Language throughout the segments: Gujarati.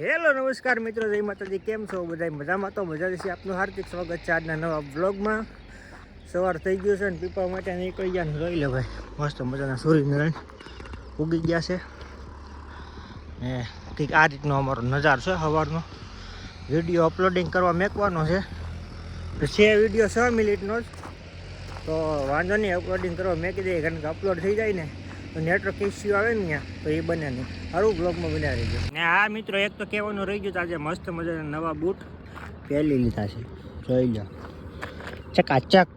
હેલો, નમસ્કાર મિત્રો, જય માતાજી, કેમ છો? બધા મજામાં? તો મજા છે આપનું હાર્દિક સ્વાગત છે આજના નવા બ્લોગમાં. સવાર થઈ ગયું છે ને પીપા માટે નીકળી ગયા ને જોઈ લે ભાઈ, મસ્ત મજાના સૂર્યનારાયણ ઉગી ગયા છે. ને કંઈક આ રીતનો અમારો નજારો છે સવારનો. વીડિયો અપલોડિંગ કરવા મેકવાનો છે. છે વીડિયો છ મિનિટનો જ. તો વાંધો નહીં, અપલોડિંગ કરવા મેકી દઈએ, કારણ કે અપલોડ થઈ જાય ને. નેટવર્ક ઇસ્યુ આવે ને તો એ બને નહીં. સારું બ્લોગમાં બન્યા રહી ગયું ને આ મિત્રો, એક તો કહેવાનું રહી ગયું આજે મસ્ત મજાના નવા બૂટ પહેલી લીધા છે. જોઈ લો. ચકાચક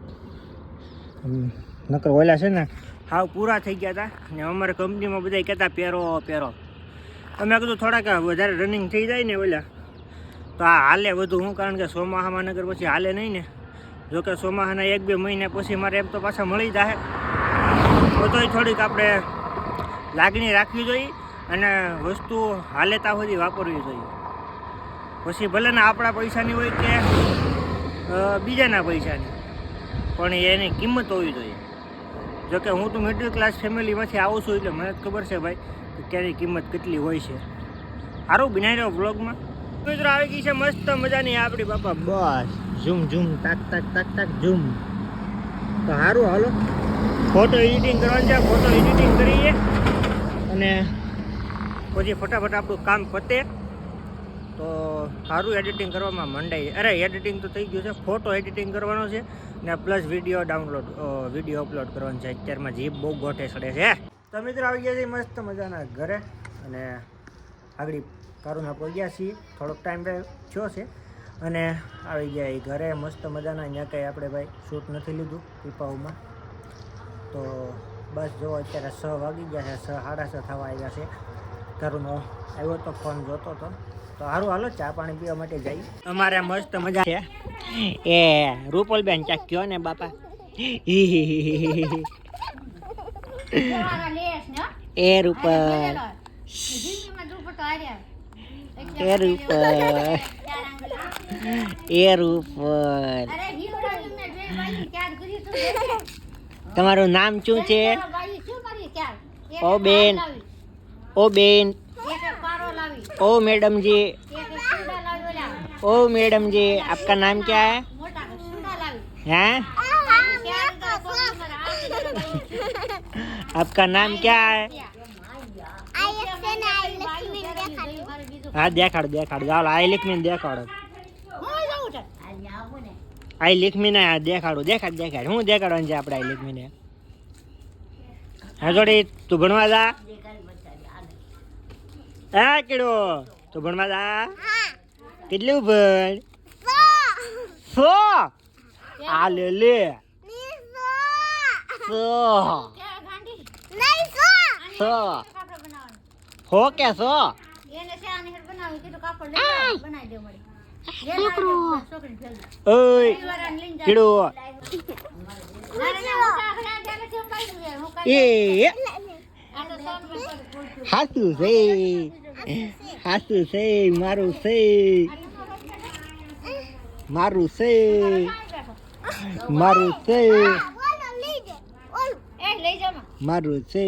નકર ઓલા છે ને, હાવ પૂરા થઈ ગયા હતા ને અમારે કંપનીમાં બધા કહેતા, પહેરો પહેરો. અમે કીધું, થોડાક વધારે રનિંગ થઈ જાય ને ઓલા. તો આ હાલે વધુ હું કારણ કે સોમાહામાં નગર પછી હાલે નહીં ને. જોકે સોમાહાના એક બે મહિના પછી મારે એમ તો પાછા મળી જાય તોય થોડીક આપણે લાગણી રાખવી જોઈએ અને વસ્તુ હાલે ત્યાં સુધી વાપરવી જોઈએ. પછી ભલે ને આપણા પૈસાની હોય કે બીજાના પૈસાની, પણ એની કિંમત હોવી જોઈએ. જોકે હું તો મિડલ ક્લાસ ફેમિલીમાંથી આવું છું એટલે મને ખબર છે ભાઈ કે ક્યાંની કિંમત કેટલી હોય છે. સારું બનાવી રહ્યો બ્લોગમાં મિત્રો, આવી ગઈ છે મસ્ત મજાની આપણી બાપા. બસ, ઝૂમ ઝૂમ, તાક તાક તાક તાક, ઝૂમ. તો સારું હાલો. ફોટો એડિટિંગ કરવાનું છે. ફોટો એડિટિંગ કરીએ. અને પછી ફટાફટ આપણું કામ પતે. તો સારું એડિટિંગ કરવામાં મંડાઈ. અરે, એડિટિંગ તો થઈ ગયું છે. ફોટો એડિટિંગ કરવાનો છે. ને plus video download video upload કરવાનો છે. અત્યારમાં જીપ બહુ ગોઠે સડે છે. તો મિત્રો, આવી ગયા છે મસ્ત મજાના ઘરે. અને આગળ કારુના પહોંચ્યા છીએ. થોડોક ટાઈમ થયો છે. અને આવી ગયા એ ઘરે. મસ્ત મજાના. અહીંયા કંઈ આપણે ભાઈ શૂટ નથી લીધું પીપાઓમાં તો બસ જો અત્યારે છ વાગી ગયા છે છ સાડા છ થવા આવ્યા છે. ઘરનો આવ્યો તો ફોન જોતો હતો તો સારું હાલો ચા પાણી પીવા માટે જઈ અમારે મસ્ત મજા છે. એ રૂપલબેન ચા કયો ને બાપા? એ રૂપલ. એ રૂપલ. એ રૂપલ. તમારું નામ શું છે ઓ બેન ઓ બેન ओ मैडम जी ओ मैडम जी आपका नाम क्या है हैं आपका नाम क्या है હા દેખાડ દેખાડ ચાલો આઈ લીખમીને દેખાડો આઈ લેખમીને દેખાડું, દેખાડ દેખાડ. હું દેખાડવાનું છે આપણે આઈ લેખમીને? હા, જોડી તું ભણવા જા. હા, કેડો? તું ભણવા જા. કેટલું ભણ? સો. આ લે લે. સો. સો. હો કે સો? ઓય કીડો એ. હાસું છે. હાસું છે. મારું છે. મારું છે. મારું છે. મારું છે.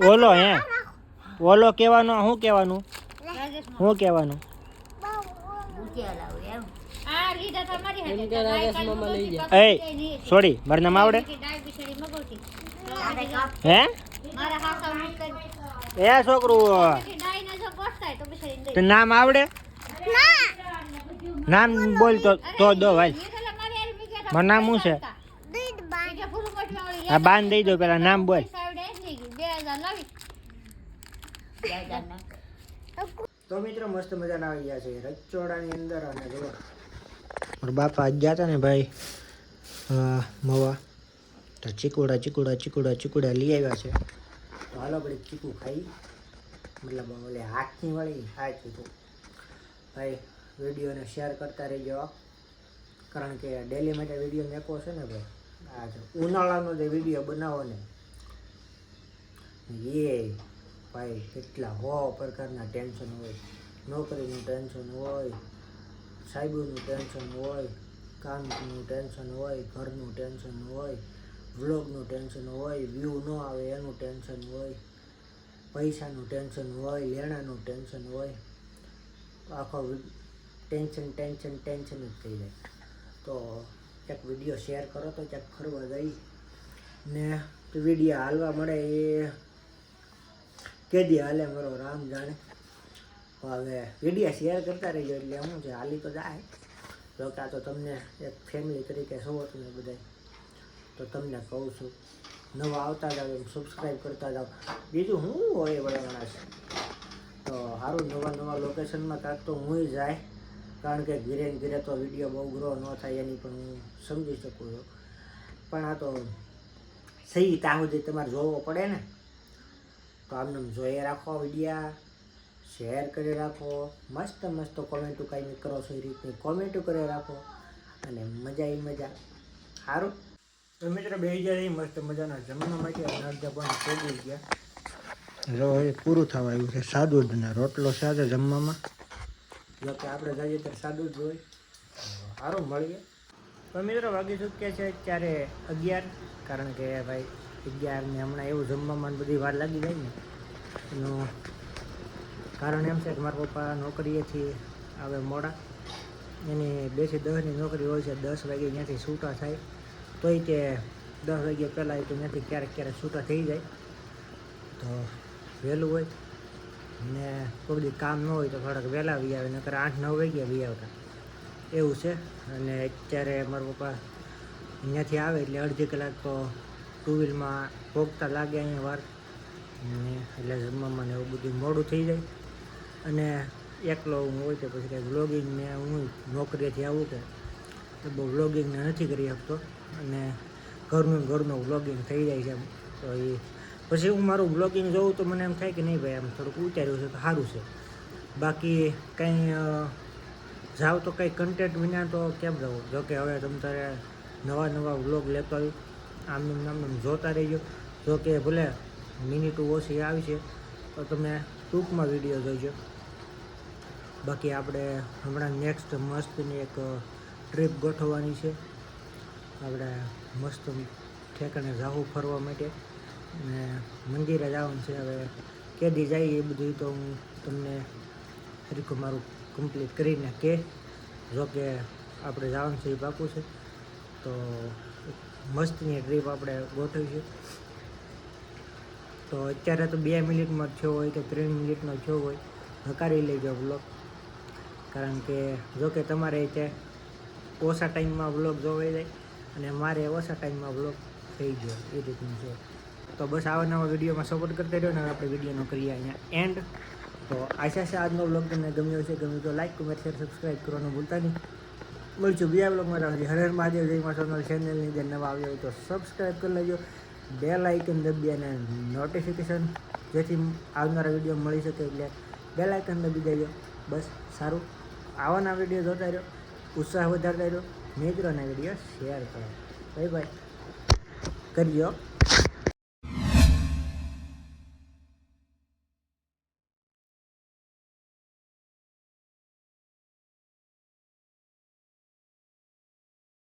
ઓલો હે. ઓલો કહેવાનો શું કહેવાનું? શું કહેવાનું? એ સોરી મારું નામ આવડે? હે? એ છોકરું તો નામ આવડે? નામ બોલ તો તો દો ભાઈ મારું નામ શું છે? આ બાંધ. દઈ દો પેલા નામ બોલ. તો મિત્રો મસ્ત મજાના આવી ગયા છે રચોડાની અંદર અને જો મારા બાપા ગયા હતા ને ભાઈ મવા. તો ચીકુડા ચીકુડા ચીકુડા ચીકુડા લઈ આવ્યા છે. તો હાલો આપણે ચીકુ ખાઈ. મતલબ ઓલે હાથની વાળી હા ચીકુ. ભાઈ વિડીયોને શેર કરતા રહેજો. કારણ કે ડેલી માટે વીડિયો મેકો છે ને ભાઈ આ ઉનાળાનો જે વીડિયો બનાવો ને એ ભાઈ, કેટલા હો પ્રકારના ટેન્શન હોય. નોકરીનું ટેન્શન હોય, સાહેબોનું ટેન્શન હોય, કામનું ટેન્શન હોય, ઘરનું ટેન્શન હોય વ્લોગનું ટેન્શન હોય વ્યૂ ન આવે એનું ટેન્શન હોય, પૈસાનું ટેન્શન હોય, લેણાનું ટેન્શન હોય. આખો ટેન્શન ટેન્શન ટેન્શન જ થઈ જાય. તો ક્યાંક વીડિયો શેર કરો તો ક્યાંક ફરવા જઈ ને વીડિયો હાલવા મળે એ કેદી હાલે મારો રામ જાણે. હવે વિડીયા શેર કરતા રહીજો એટલે હું છે, હાલી તો જાય. જોતા તો તમને એક ફેમિલી તરીકે છો તમે બધા તો તમને કહું છું, નવા આવતા એમ સબસ્ક્રાઈબ કરતા જાઓ. બીજું શું હોય વળવાના છે? તો સારું નવા નવા લોકેશનમાં કાંક તો હું જાય. કારણ કે ઘીરે ઘીરે તો વીડિયો બહુ ગ્રો ન થાય, એની પણ હું સમજી શકું છું. પણ આ તો સહી ત્યાં સુધી તમારે જોવો પડે ને. તો આમને આમ જોઈએ રાખો વિડીયા શેર કરી રાખો. મસ્ત મસ્ત કોમેન્ટો કાંઈ કરો છો એ રીતની કોમેન્ટો કરી રાખો. અને મજા એ મજા. સારું તો મિત્રો બે હજાર મસ્ત મજાના જમવા માટે અડધા પણ પોગી ગયા. જો એ પૂરું થવા આવ્યું છે. સાદું જ ને રોટલો સાથે જમવામાં. જો કે આપણે જઈએ ત્યારે સાદું જ હોય. સારું મળીએ. તો મિત્રો વાગી ચૂક્યા છે ત્યારે અગિયાર. કારણ કે ભાઈ અગિયાર ને હમણાં એવું જમવામાં બધી વાર લાગી જાય ને. એનું કારણ એમ છે કે મારા પપ્પા નોકરીએથી આવે મોડા. એની બેથી દસની નોકરી હોય છે, દસ વાગે ત્યાંથી છૂટા થાય. તોય તે દસ વાગ્યા પહેલાં તો ત્યાંથી ક્યારેક ક્યારેક છૂટા થઈ જાય. તો વહેલું હોય. ને કોઈ બધી કામ ન હોય તો થોડાક વહેલા વી આવે, નકર આઠ નવ વાગ્યા વી આવતા. એવું છે. અને અત્યારે મારા પપ્પા અહીંયાથી આવે એટલે અડધી કલાક તો ટુ વ્હીલમાં ભોગતા લાગે અહીંયા વાર. એટલે જમવામાં ને એવું બધું મોડું થઈ જાય. અને એકલો હું હોય તો પછી કાંઈ વ્લોગિંગ ને હું નોકરીએથી આવું કે તો બહુ વ્લોગિંગને નથી કરી શકતો. અને ઘરનું ઘરનું વ્લોગિંગ થઈ જાય છે તો એ પછી હું મારું વ્લોગિંગ જોઉં તો મને એમ થાય કે નહીં ભાઈ, આમ થોડુંક ઉતાર્યું છે તો સારું છે. બાકી કંઈ જાઓ તો કંઈ કન્ટેન્ટ વિના તો કેમ જવું જો કે હવે તમ તારે નવા નવા વ્લોગ લેતો આવી આમનું નામ જોતા રહીજો. જો કે ભલે મિનિટો ઓછી આવી છે, તો તમે ટૂંકમાં વીડિયો જોઈજો બાકી આપણે હમણાં નેક્સ્ટ મસ્તની એક ટ્રીપ ગોઠવવાની છે. આપણે મસ્ત ઠેકાણે જાવું ફરવા માટે. અને મંદિરે જવાનું છે. હવે કેદી જાય એ બધું તો હું તમને હરીખું મારું કમ્પ્લીટ કરીને કે, જો કે આપણે જવાનું છે એ પાકું છે. તો મસ્તની ટ્રીપ આપણે ગોઠવીશું તો અત્યારે તો બે મિનિટમાં થયો હોય કે ત્રણ મિનિટનો થયો હોય. હકારી લેજો બ્લોગ કારણ કે જો કે તમારે ત્યાં ઓછા ટાઈમમાં વ્લોગ જોવાઈ જાય અને મારે ઓછા ટાઈમમાં વ્લોગ થઈ ગયો એ રીતનું છે. તો બસ આવા નવા વિડીયોમાં સપોર્ટ કરતા રહ્યો ને આપણે વિડીયોનો કરીએ અહીંયા એન્ડ તો આશા છે આજનો વ્લોગ તમને ગમ્યો છે ગમ્યું તો લાઈક કમેન્ટ શેર સબસ્ક્રાઈબ કરવાનું ભૂલતા નહીં. મળશું બીજા બ્લોગમાં રાખજો હર મહાદેવ, જય મા ચેનલની અંદર નવા આવ્યો હોય તો સબસ્ક્રાઈબ કરી લેજો. બે લાઇકન દબી અને નોટિફિકેશન જેથી આવનારા વીડિયો મળી શકે એટલે બે લાઇકન દબી દેજો. બસ સારું. આવવાના વીડિયો જોતા રહ્યો ઉત્સાહ વધારતા રહ્યો મિત્રોના વીડિયો શેર કરો. બાય બાય કરજો.